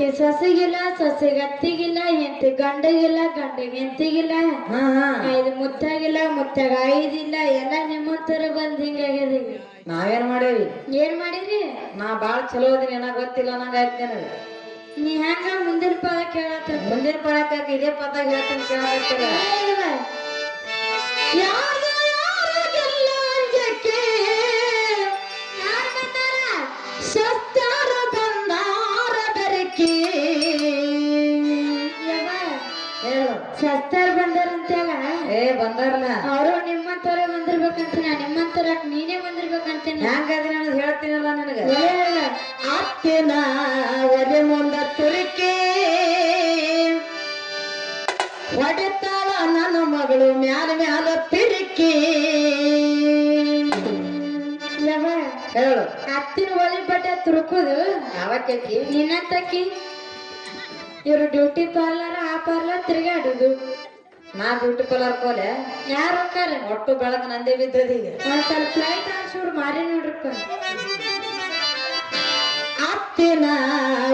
ಅತ್ತಿ ಸೊಸೆಗಿಲ್ಲ ಸೊಸೆಗೆ ಅತ್ತಿಗಿಲ್ಲ ಎಂತ ಗಂಡಗಿಲ್ಲ ಗಂಡಿಗೆ ಎಂತಿಗಿಲ್ಲ ಹಾ ಹಾ. ಐದು ಮುತ್ತಾಗಿಲ್ಲ ಮುತ್ತಾಗ ಐದಿಲ್ಲ ಎಲ್ಲ ನಿಮ್ಮಂತರ ಬಂದ್ ಹಿಂಗಾಗ್ಯದ ಈಗ. ನಾವೇನ್ ಮಾಡೇವಿ? ಏನ್ ಮಾಡಿರಿ? ನಾ ಬಾಳ್ ಚಲೋ ಅದೀನಿ ಏನ ಗೊತ್ತಿಲ್ಲ ನಂಗ ಆಯ್ತು ನೀ ಹೆಂಗ ಮುಂದಿನ ಪದ ಕೇಳತ್ತ ಮುಂದಿನ ಪಡಕ ಇದೇ ಪದ ಹೇಳ್ತೀನಿ ಕೇಳ ಯಾರ್ದು ಬಂದಾರಲ್ಲ ಅವರು ನಿಮ್ಮಂತವ್ರೆ ಬಂದಿರ್ಬೇಕಂತ ನಾ ನಿಮ್ಮಂತರ ನೀನೇ ಬಂದಿರ್ಬೇಕಂತೀನಿ ಹಂಗಾದ್ರೆ ನಾನು ಹೇಳ್ತೀನಲ್ಲ ನನಗೆ? ಅತ್ತಿನ ಒಲೆ ಮುಂದ ತುರುಕಿ. ಹೊಡೆತಾಳ ನನ್ನ ಮಗಳು ಮ್ಯಾಲ ಮ್ಯಾಲ ತಿರುಕಿ. ಹೇಳು. ಅತ್ತಿನ ಒಲೆ ಬಟ್ಟೆ ತುರುಕುದು. ಅವಕ್ಕೆ ನಿನ್ನ ತಕ್ಕಿ ಇವ್ರು ಡ್ಯೂಟಿ ಪಾರ್ಲರ್ ಆ ಪಾರ್ಲರ್ ತಿರುಗಾಡುದು. ನಾ ಬ್ಯೂಟಿ ಪಾರ್ಲರ್ ಕೋಲೆ? ಯಾರು ಹೋಗ್ತಾರ ಒಟ್ಟು ಬೆಳಗ್ಗೆ ನಂದೇ ಬಿದ್ದದ ಈಗ ಒಂದ್ ಸ್ವಲ್ಪ ಲೈಟ್ ಹಾಕ್ಸೋಡು ಮಾರಿ ನೋಡ್ರಪ್ಪ ಅತ್ತಿನ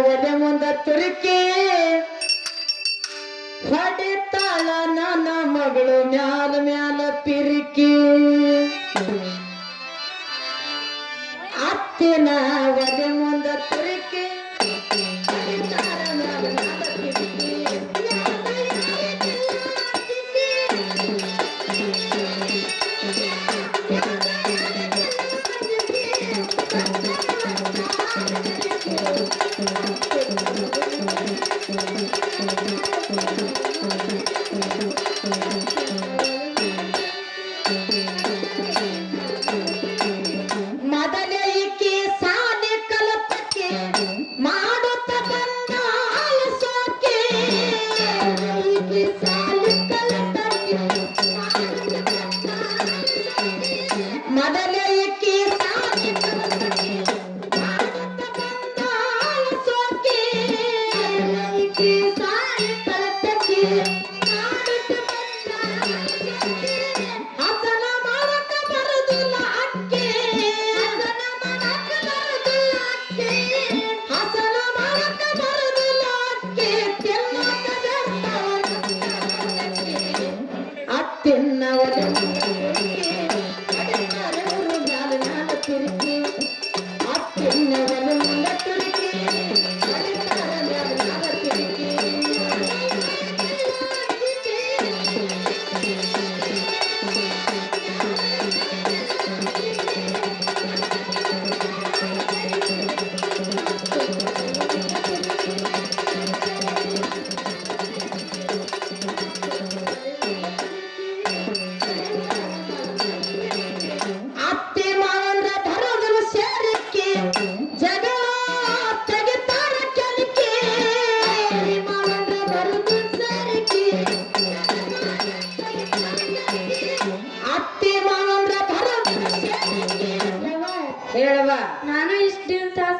ಒಲೆ ಮುಂದ ತುರುಕಿ ಹೊಡೆತಾಳ ನನ್ನ ಮಗಳು ಮ್ಯಾಲ ಮ್ಯಾಲ ಪಿರಿಕಿ.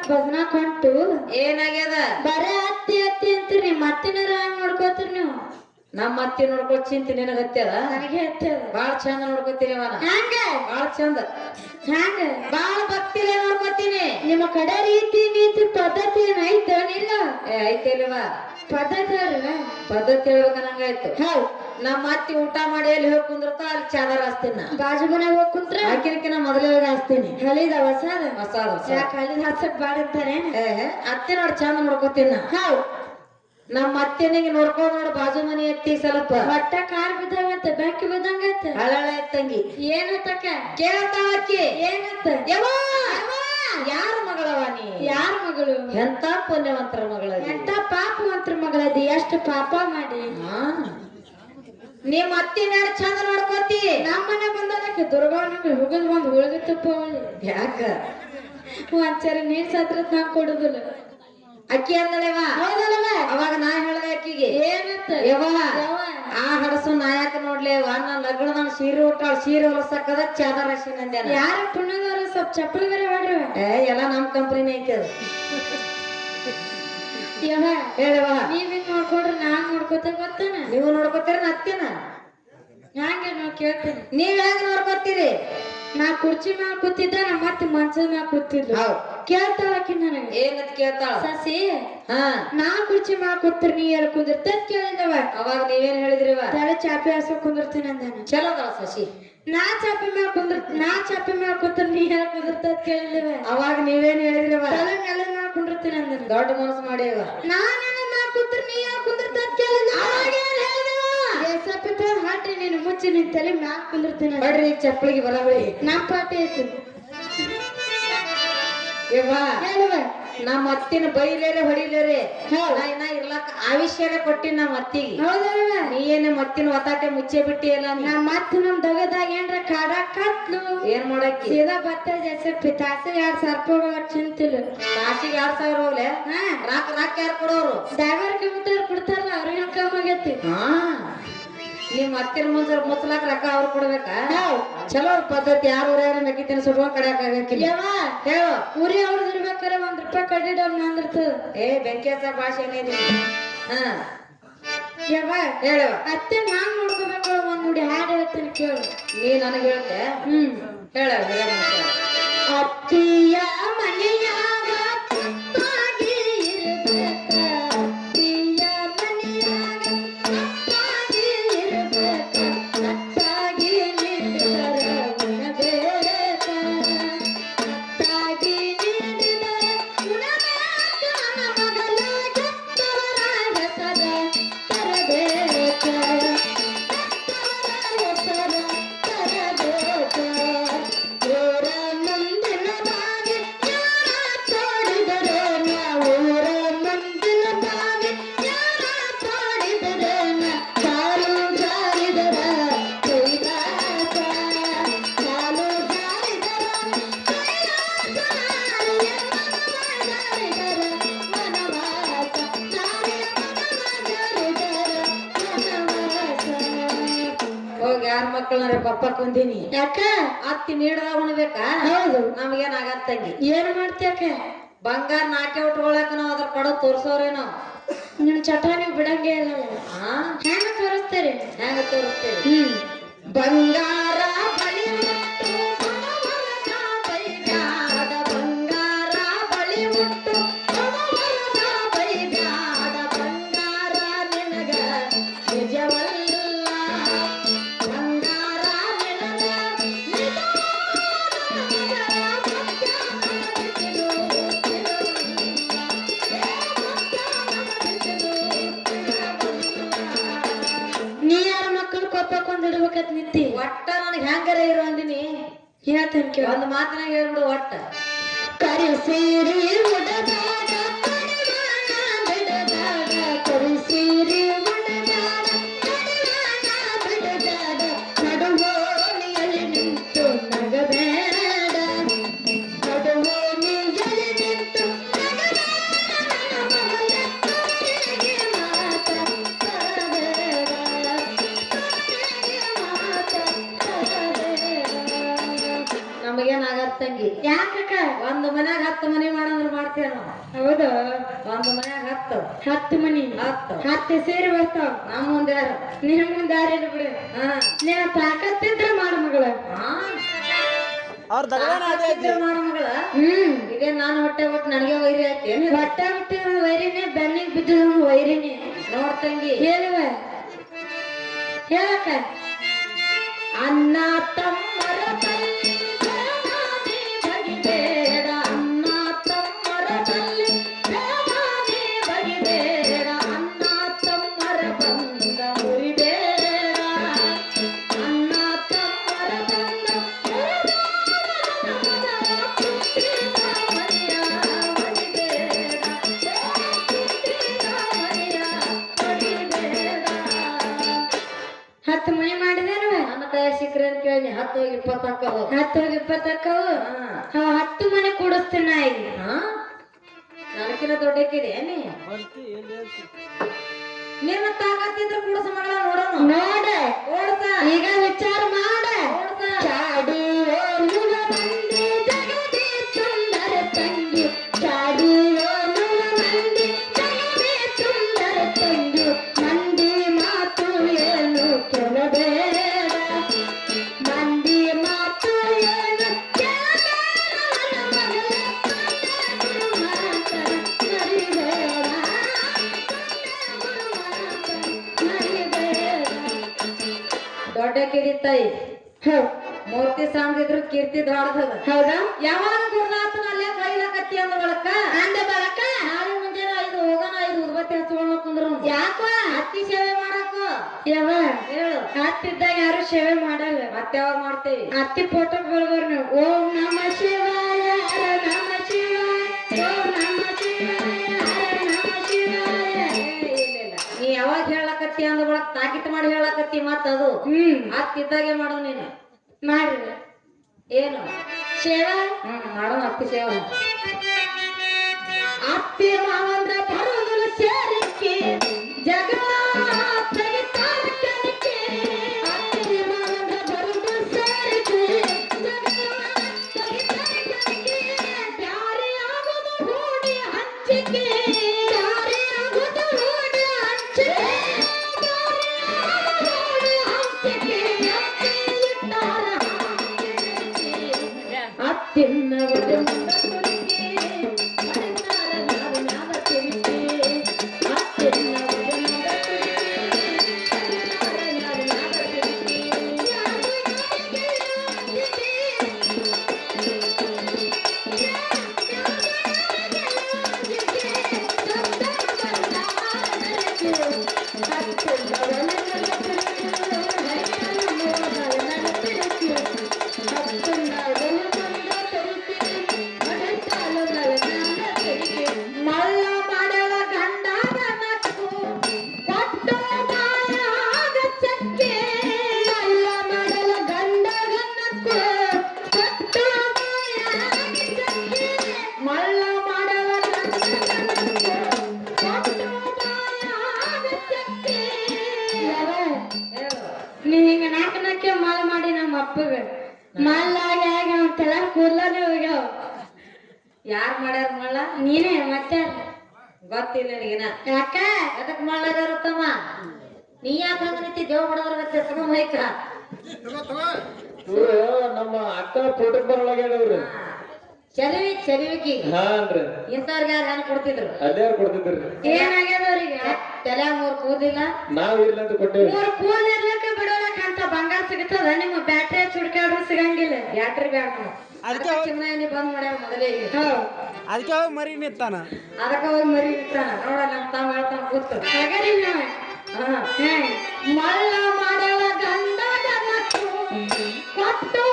ದಿನ ಕೊಟ್ಟು ಕೊಂಟು ಏನಾಗ್ಯದ? ಬರೇ ಅತ್ತಿ ಅತ್ತಿ ಅಂತೀರಿ ಮತ್ತಿನಾರ ಹಂಗ್ ನೋಡ್ಕೋತೀರಿ ನೀವು? ನಮ್ಮ ಅತ್ತಿ ನೋಡ್ಕೋ ಚಿಂತಿ ನಿನಗ ಹತ್ಯದ ನನಗೆ ಹತ್ತಿಯದ ಬಾಳ ಚಂದ ನೋಡ್ಕೋತೀನಿ ಅವನ ಹಂಗ ಬಾಳ ಚಂದ. ಹಂಗ ಬಾಳ ಭಕ್ತಿಲೆ ನೋಡ್ಕೋತೀನಿ. ನಿಮ್ಮ ಕಡೆ ರೀತಿ ನೀತಿ ಪದ್ಧತಿ ಏನೈತೇನಿಲ್ಲ ಏ ಐತೆ ಇಲ್ವಾ ಪದ್ಧತಿ ಹೌದ್. ನಮ್ಮ ಅತ್ತಿ ಊಟ ಮಾಡಿ ಎಲ್ಲಿ ಹೋಗಿ ಕುಂದ್ರತ ಅಲ್ಲಿ ಚಾದರ್ ಹಾಸ್ತೀನಿ ಬಾಜು ಮನೆಗೆ ಹೋಗಿ ಕುಂತ್ರ? ಆಕಿನಕಿನ ಮೊದಲೇ ಹೋಗಿ ಹಾಸ್ತೀನಿ. ಹಳಿದ ಹೊಸ ಹೊಸಾದ ಹೊಸ ಯಾಕೆ ಹಳಿದ ಹಚ್ಚಕ್ ಬಾಡಿರ್ತಾರೆ ಅತ್ತೆ ಅತ್ತಿ ನೋಡಿ ಚಂದ ನೋಡ್ಕೋತೀನಿ ಹೌ ನಮ್ಮ ಅತ್ತೆನಿಗೆ ನೋಡ್ಕೊಂಡ್ ನೋಡ್ ಬಾಜು ಮನಿ ಎತ್ತಿ ಸ್ವಲ್ಪ. ಹೊಟ್ಟ ಕಾರ್ ಬಿದ್ದಂಗೈತೆ ಬೆಂಕಿ ಬಿದ್ದಂಗತ್ತ ಹಳಳ ಎತ್ತಂಗಿ ಏನತ್ತಕ್ಕ? ಕೇಳ್ತಾಳ ಅಕ್ಕಿ. ಏನತ್ತ? ಯವ್ವ! ಯಾರ ಮಗಳವ ನೀ? ಯಾರ ಮಗಳು? ಎಂತ ಪುಣ್ಯವಂತರ ಮಗಳ ಎಂತ ಪಾಪವಂತ್ರ ಮಗಳದಿ ಎಷ್ಟು ಪಾಪ ಮಾಡಿ. ನಿಮ್ಮ ಅತ್ತಿ ಅತ್ತಿನ ಚಂದ ನೋಡ್ಕೋತಿ? ನಮ್ಮನೆ ಬಂದದಕ್ಕೆ ನಮ್ಗೆ ಹುಗದ್ ಬಂದು ತುಪ್ಪ ಯಾಕ? ಯಾಕ ಒಂದ್ಸರಿ ನೀರ್ ಸತ್ರ ನಾ ಕೊಡುದಿಲ್ಲ. ಅಕ್ಕಿ ಅಂದಳವ? ಅವಾಗ ನಾ ಹೇಳ್ದೆ ಅಕ್ಕಿಗೆ ಯವ್ವ. ಆ ಹಡಸು ನಾಯಕ ನೋಡ್ಲೇವ ನನ್ನ ಲಗ್ನದ ಸೀರೆ ಉಟ್ಟಾಳ ಸೀರೆ ಹೊಲಸಕ್ಕದ ಚಾದರ ಹಸಿನ ಅಂದ್ಯಾನ ಯಾರ ಪುಣ್ಯದವ್ರು ಸ್ವಲ್ಪ ಚಪ್ಪಲಿ ಬೇರೆ ಮಾಡ್ರಿ. ಏ ಎಲ್ಲ ನಮ್ ಕಂಪ್ನಿನೇ ಐತೆ ಅದು. ಯವ್ವ ಹೇಳವ ನೀವ್ ಹಿಂಗ್ ನೋಡ್ಕೊಡ್ರಿ ನಾನ್ ನೋಡ್ಕೊತ ಗೊತ್ತಾನ ನೀವು ನೋಡ್ಕೋತೀರ ಅತ್ತಿನ? ಹಂಗೆ ನಾವ್ ಕೇಳ್ತೀನಿ? ನೀವ್ ಹೆಂಗ್ ನೋಡ್ಕೋತೀರಿ? ನಾ ಕುರ್ಚಿ ಮ್ಯಾಲ ಕೂತಿದ್ದ ನಮ್ಮ ಮತ್ತೆ ಮಂಚದ ಮ್ಯಾಲ ಕೂತಿದ್ದೆ. ಹೌದ್. ಕೇಳ್ತಾಳಕಿ ನನಗೆ. ಏನಂತ ಕೇಳ್ತಾಳ? ಸಸಿ ಹಾ. ನಾ ಕುರ್ಚಿ ಮಾ ಕೂತ್ರ ನೀ ಎಲ್ಲಿ ಕುಂದಿರ್ತ ಕೇಳಿದವ. ಅವಾಗ ನೀವೇನ್ ಹೇಳಿದ್ರಿವ ತಲೆ ಚಾಪಿ ಹಾಸ್ಕೊಂಡ್ ಕುಂದಿರ್ತೀನಿ ಅಂದಾನ ಚಲೋ ಅದಾಳ ಸಸಿ. ನಾ ಚಾಪಿ ಮ್ಯಾಲ ಕುಂದ್ರ ನಾ ಚಾಪಿ ಮ್ಯಾಲ ಕೂತ್ರ ನೀ ಎಲ್ಲಿ ಕುಂದಿರ್ತ ಕೇಳಿದವ. ಅವಾಗ ನೀವೇನ್ ಹೇಳಿದ್ರವ ತಲೆ ಮೇಲೆ ಮಾ ಕುಂದಿರ್ತೀನಿ ಅಂದಾನ ದೊಡ್ಡ ಮನಸ್ಸು ಮಾಡಿವ ನಾನು ಮಾ ಕೂತ್ರ ನೀ ಎಲ್ಲಿ ಕುಂದಿರ್ತ ಕೇಳಿದ ಅವಾಗ ಏನ್ ಹೇಳಿದವ? ಏಸಪ್ಪಿ ತೋರ್ ಹಾಟಿ ನೀನು ಮುಚ್ಚಿ ನಿನ್ ತಲೆ ಮ್ಯಾಲ ಕುಂದಿರ್ತೀನಿ ಅಂದ. ಬಡ್ರಿ ಚಪ್ಪಲಿಗೆ ಬರಬೇಡಿ ನಾ ಪಾಟಿ ಐತಿ. ನಮ್ಮ ಅತ್ತಿನ ಬೈಲೇರೆ ಹೊಡಿಲೇರೆ. ನಾ ಇರ್ಲಾಕ ಆವಿಷ್ಯನೇ ಕೊಟ್ಟಿನ ನಮ್ಮ ಅತ್ತಿಗೆ. ನೀ ನಮ್ಮ ಮತ್ತಿನ ಒತ್ತಾಟೆ ಮುಚ್ಚೆ ಬಿಟ್ಟಿ ಅಲ್ಲ ನಮ್ಮ ಅತ್ತ ನಮ್ ದಗದಾಗ ಏನ್ರ ಕಾಡ ಕತ್ಲು. ಏನ್ ಮಾಡಕ್ಕಿ? ಸೀದಾ ಬತ್ತ ಜಸಪ್ಪಿ ತಾಸಿಗೆ ಎರಡ್ ಸಾವಿರ ರೂಪಾಯಿ ಚಿಂತಿಲ್ಲ ಕಾಸಿಗೆ ಎರಡ್ ಸಾವಿರ ಹೋಗ್ಲೆ? ರಾಕ್ ರಾಕ್ ಯಾರು ಕೊಡೋರು? ಡ್ರೈವರ್ ಕಮಿಟರ್ ಕೊಡ್ತಾರಲ್ಲ ಅವ್ರಿಗೆ ಕಮ್ಮಿ ಆಗೈತಿ ಹಾ. ನಿಮ್ ಅತ್ತಿನ ಮುಂಜ ಮುಚ್ಚಲಾಕ ರೊಕ್ಕ ಅವ್ರು ಕೊಡ್ಬೇಕ? ಚಲೋ ಪದ್ಧತಿ ಯಾರು ಯಾರು ಮೆಕ್ಕಿತೇನೆ ಸುಡುವ ಕಡೆಯಕ್ ಆಗಕ್ಕಿಲ್ಲ ಅವ್ರು ಹೇಳು. ಊರಿ ಅವ್ರದ್ದು ಇರ್ಬೇಕಾರೆ ಒಂದ್ ರೂಪಾಯಿ ಕಡ್ಡಿ ಅಂದಿರ್ತದ ಏ ಬೆಂಕಿ ಹಚ್ಚ ಭಾಷೆ ಹಾ. ಯವ್ವ ಅತ್ತೆ ನಾನ್ ನೋಡ್ಕೋಬೇಕು ಒಂದ್ ನೋಡಿ ಹಾಡು ಹೇಳ್ತೀನಿ ಕೇಳು. ನೀ ನನಗೆ ಹೇಳ್ತೆ? ಹ್ಮ್. ಹೇಳ ಅತ್ತಿಯ ಮನೆಯಾಗ ಮಕ್ಕಳನ್ನ ಪಪ್ಪ ಕುಂದಿನಿ ಯಾಕ? ಅತ್ತಿ ನೀಡದ ಉಣ್ಬೇಕಾ? ಹೌದು. ನಮಗೇನ್ ತಂಗಿ? ಏನ್ ಮಾಡ್ತ್ಯಾಕ ಬಂಗಾರ ನಾಕೆ ಉಟ್ಕೊಳಕ ನಾವು ಅದ್ರ ಕಡೆ ತೋರ್ಸೋರೇನೋ? ನಿನ್ ಚಟಾನಿ ಬಿಡಂಗೆ ಇಲ್ಲ. ಹೆಂಗ ತೋರಿಸ್ತೇರಿ? ಹೆಂಗ ತೋರಿಸ್ತೇವೆ ಹ್ಮ್. ಬಂಗಾರ ಒಂದ್ ಮನ್ಯಾಗ ಹತ್ತು. ಹತ್ತು ಮನಿ. ಹತ್ತು. ಹತ್ತು ಸೇರಿ ಬರ್ತಾವ. ನಮ್ಮ ಮುಂದೆ ಯಾರು? ನಿನ್ನ ಮುಂದೆ ಇಲ್ಲ ಬಿಡು. ಹಾ. ನಿನ್ನ ತಾಕತ್ತಿದ್ರೆ ಮಾಡು ಮಗಳ. ಅವ್ರ ಮಾಡು ಮಗಳ. ಹ್ಮ್. ಇದೇ ನಾನು ಹೊಟ್ಟೆ ಬಿಟ್ಟು ನನಗೆ ವೈರಿ ಆಯ್ತು. ಹೊಟ್ಟೆ ಬಿಟ್ಟು ವೈರಿನೇ ಬೆನ್ನಿಗೆ ಬಿದ್ದು ವೈರಿನೇ. ನೋಡ್ತಂಗಿ ಹೇಳುವ. ಹೇಳಕ್ಕ. ಅನ್ನ ತಮ್ಮರ ನೀ ನಿನ್ನ ತಾಕತ್ತಿದ್ರೆ ಕೂಡ ಮಗಳ ನೋಡೋಣ ನೋಡ. ಈಗ ವಿಚಾರ ಮಾಡ. ಚಾಡಿ. ದೊಡ್ಡ ಕಿರಿ ತಾಯಿ. ಮೂರ್ತಿ ಸಾಂದಿದ್ರು ಕೀರ್ತಿ ದೊಡ್ಡದ ಹೌದಾ? ಯಾವಾಗ ಗುರುನಾಥನ ಅಲ್ಲೇ ಬೈಲಕತ್ತಿ ಅಂದ ಬಳಕ? ಅಂದ ಬಳಕ? ನಾಳೆ ಮುಂಜಾನೆ ಐದು ಹೋಗೋಣ ಐದು ಉದ್ಬತ್ತಿ ಹಚ್ಕೊಂಡು ಯಾಕ? ಹತ್ತಿ ಸೇವೆ ಮಾಡಾಕು. ಯಾವ ಹೇಳು. ಯಾರು ಸೇವೆ ಮಾಡಲ್ಲ. ಮತ್ತೆ ಯಾವಾಗ ಮಾಡ್ತೇವಿ? ಅತ್ತಿ ಫೋಟೋ ಬೆಳಗೋರ್ ನೀವು. ಓಂ ನಮ ಶಿವಾಯ ನಮ ಶಿವಾಯ ಓಂ ನಮ ಶಿವಾಯ. ಹೇಳಕತ್ತಿ ಅಂದ ಬಳಕ ತಾಕಿತ್ ಮಾಡಿ ಹೇಳಕತ್ತಿ ಮತ್ತ ಅದು. ಹ್ಮ್. ಅತ್ತಿದ್ದಾಗೆ ಮಾಡು ನೀನು. ಮಾಡ್ರಿ ಏನು? ಸೇವ? ಹ್ಮ್ ಮಾಡೋಣ ಅತ್ತಿ ಸೇವ ಅತ್ತಿ ಮಾವಂದ್ರ ಬರೋದು ಸೇರಿಕೆ ಜಗ ಅತ್ತಿನ್ನವರು ನಮ್ಮ ಅಪ್ಪಗ ಮಲ್ಲಾಗ ಹೇಗ ಅಂತೆಲ್ಲ ಕೂದಲೇ ಹೋಗ್ಯಾವ. ಯಾರ್ ಮಾಡ್ಯಾರ ಮಳ್ಳ ನೀನೇ ಮತ್ತೆ? ಗೊತ್ತಿಲ್ಲ ನಿನಗಿನ. ಯಾಕ? ಅದಕ್ ಮಾಡ್ಲಾರತ್ತಮ್ಮ ನೀ ಯಾಕೆ ಹಂಗ ನಿಂತಿ ದೇವ್ ಮಾಡೋದ್ರ ತಗೊಂಡ್ ಮೈಕ? ಇವ್ರು ನಮ್ಮ ಅಕ್ಕನ ಫೋಟೋ ಬರೊಳಗೆ ಹೇಳವ್ರಿ ಚಲಿವಿ ಚಲಿವಿಕಿ ಹಾನ್ರಿ. ಇಂಥವ್ರಿಗೆ ಯಾರು ಹೆಣ್ಣು ಕೊಡ್ತಿದ್ರು? ಏನಾಗ್ಯದ ಅವ್ರಿಗೆ ತಲೆ ಮೂರು ಕೂದಿಲ್ಲ ನಾವ್ ಇಲ್ಲ ಅಂತ ಕೊಟ್ಟೇವಿ ಮೂರ್ ಕೂಲ್ ಇರ್ಲಿಕ್ಕೆ ಬಿಡೋಲಕ್ ಅಂತ ಬಂಗಾರ ಸಿಗ್ತದ ನಿಮ್ಮ ಬ್ಯಾಟ್ರಿ ಚುಡ್ಕಾಡ್ರು ಸಿಗಂಗಿಲ್ಲ. ಬ್ಯಾಟ್ರಿ ಬ್ಯಾಡ ಅದಕ್ಕೆ ಚಿನ್ನ ಬಂದ್ ಮಾಡ್ಯಾವ ಮೊದಲೇ ಈಗ. ಹೌದ್. ಅದಕ್ಕೆ ಹೋಗಿ ಮರಿ ನಿತ್ತಾನ ಅದಕ್ಕ ಹೋಗಿ ಮರಿ ಇರ್ತಾನ ನೋಡ ನಮ್ ತಾವ್ ಹೇಳ್ತಾನ ಕೂತು. ಹಾಗಾರಿ ಕೊಟ್ಟು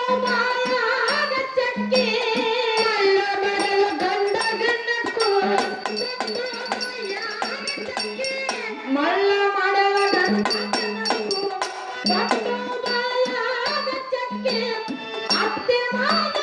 ಅತ್ತೆ